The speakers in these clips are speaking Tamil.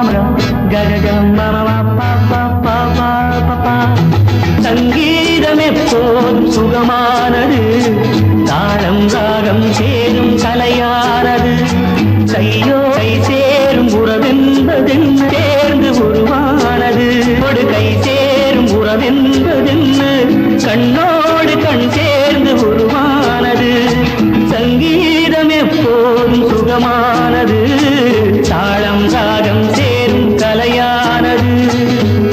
தாமரம் கககம் சங்கீதம் எப்போதும் சுகமானது. தாளம் ராகம் சேரும் கலையானது. கையோரை சேரும் உறவென்பதென்ன கலையானது ராகம்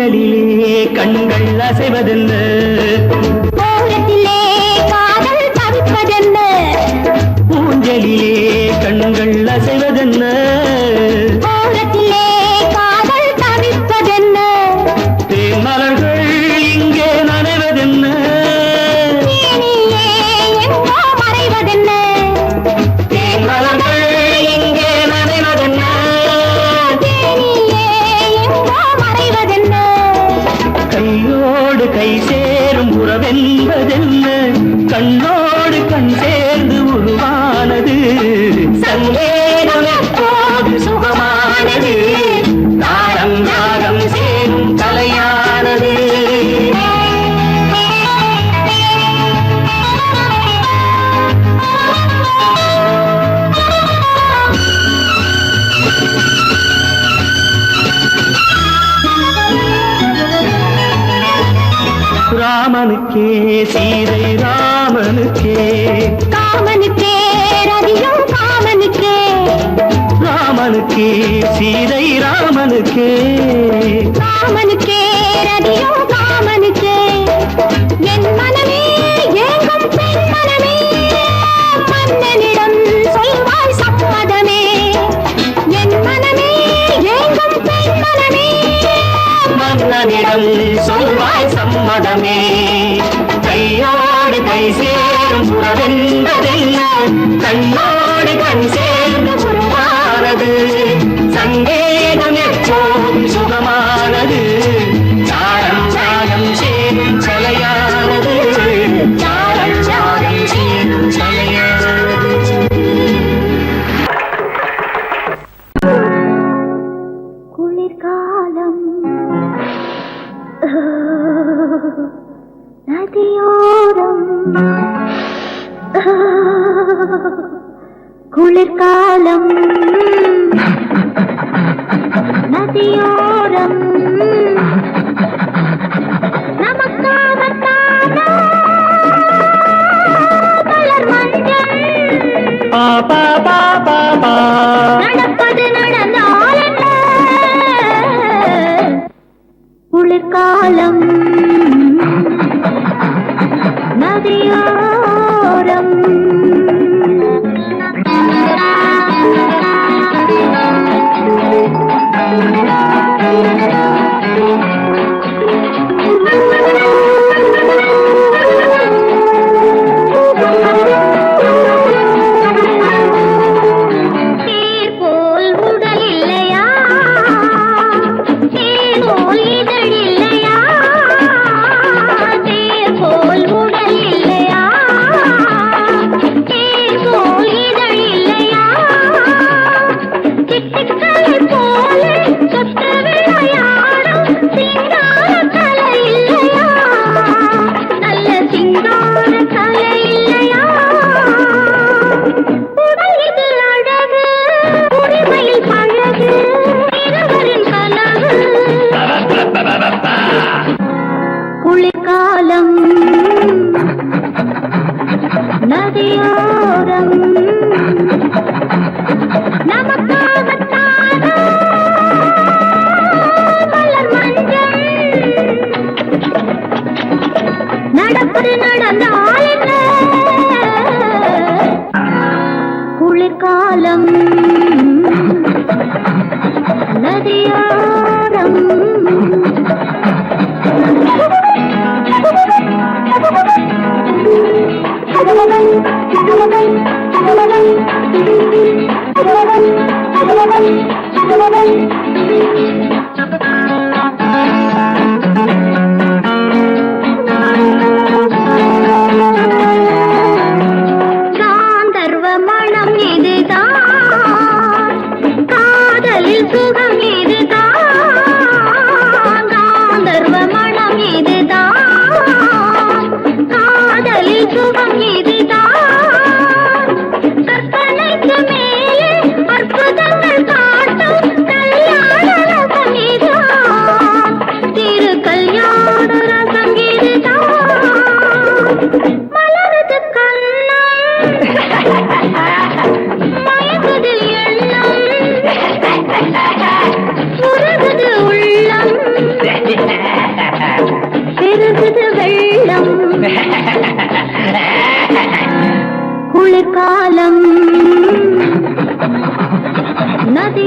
பூஞ்சலிலே கண்கள் அசைவதென்ன ஓரத்திலே காதல் தவிப்பதென்ன கண்கள் அசைவதென்ன கண்ணோடு ராமனுக்கே சீதை ராமனுக்கே. காமனுக்கே ரதியும் காமனுக்கே. ராமனுக்கே சீதை ராமனுக்கே. காமனுக்கே ரதியும் சொல்வாய் சம்மதமே கையோடு கை சேரும் உறவென்பதென்ன கண்ணோடு கண் சேர்ந்து உருவானது சங்கேதம் எப்போதும் சுகமானது. சாரம் சாரம் நதியோரம் குளிர்காலம். நதியோரம். நமக்காகத்தானா? மலர் மஞ்சள். பா பா பா பா பா. நடப்பது நடந்தால் రాదియా குளிர்காலம் நதியோரம். நதியோரம் நமக்காகத்தானா Thank you.